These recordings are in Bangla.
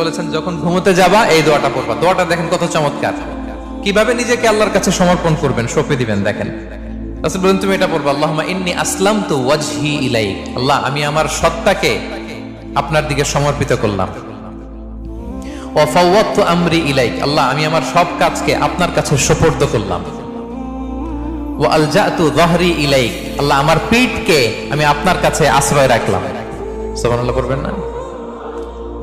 বলেছেন, যখন ঘুমোতে যাবা, এই দোয়াটা পড়বা। দোয়াটা দেখেন কত চমৎকার। কীভাবে নিজেকে আল্লাহর কাছে সমর্পণ করবেন, সঁপে দিবেন, দেখেন। রাসুল বলেন, তুমি এটা পড়বা আল্লাহ ইন্নি আসলাম তো ওয়াজহি ইলাই আল্লাহ, আমি আমার সত্তাকে আপনার দিকে সমর্পিত করলাম। আমরি ইলাইক। আল্লাহ, আমি আমার সব কাজকে আপনার কাছে সোপর্দ করলাম। ও আলজাতু যহরি ইলাইক। আল্লাহ, আমার পিঠকে আমি আপনার কাছে আশ্রয় রাখলাম। সুবহানাল্লাহ করবেন না?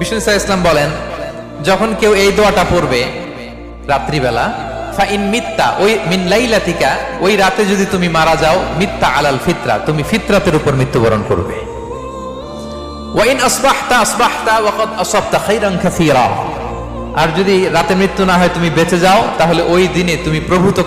বিষ্ণু ইসলাম বলেন, যখন কেউ এই দোয়াটা পড়বে রাত্রিবেলা, ফাইন মিত্তা, ওই ওই রাতে যদি তুমি মারা যাও, মিত্তা আলাল ফিতরা, তুমি ফিতরাতের উপর মৃত্যুবরণ করবে। ওয়াইন আসবাহতা আসবাহতা, ওয়াকাদ আসাবতা খাইরান কাসীরা। আর যদি রাতে মৃত্যু না হয় তুমি বেঁচে যাও, তাহলে ওই দিনে তুমি প্রভূত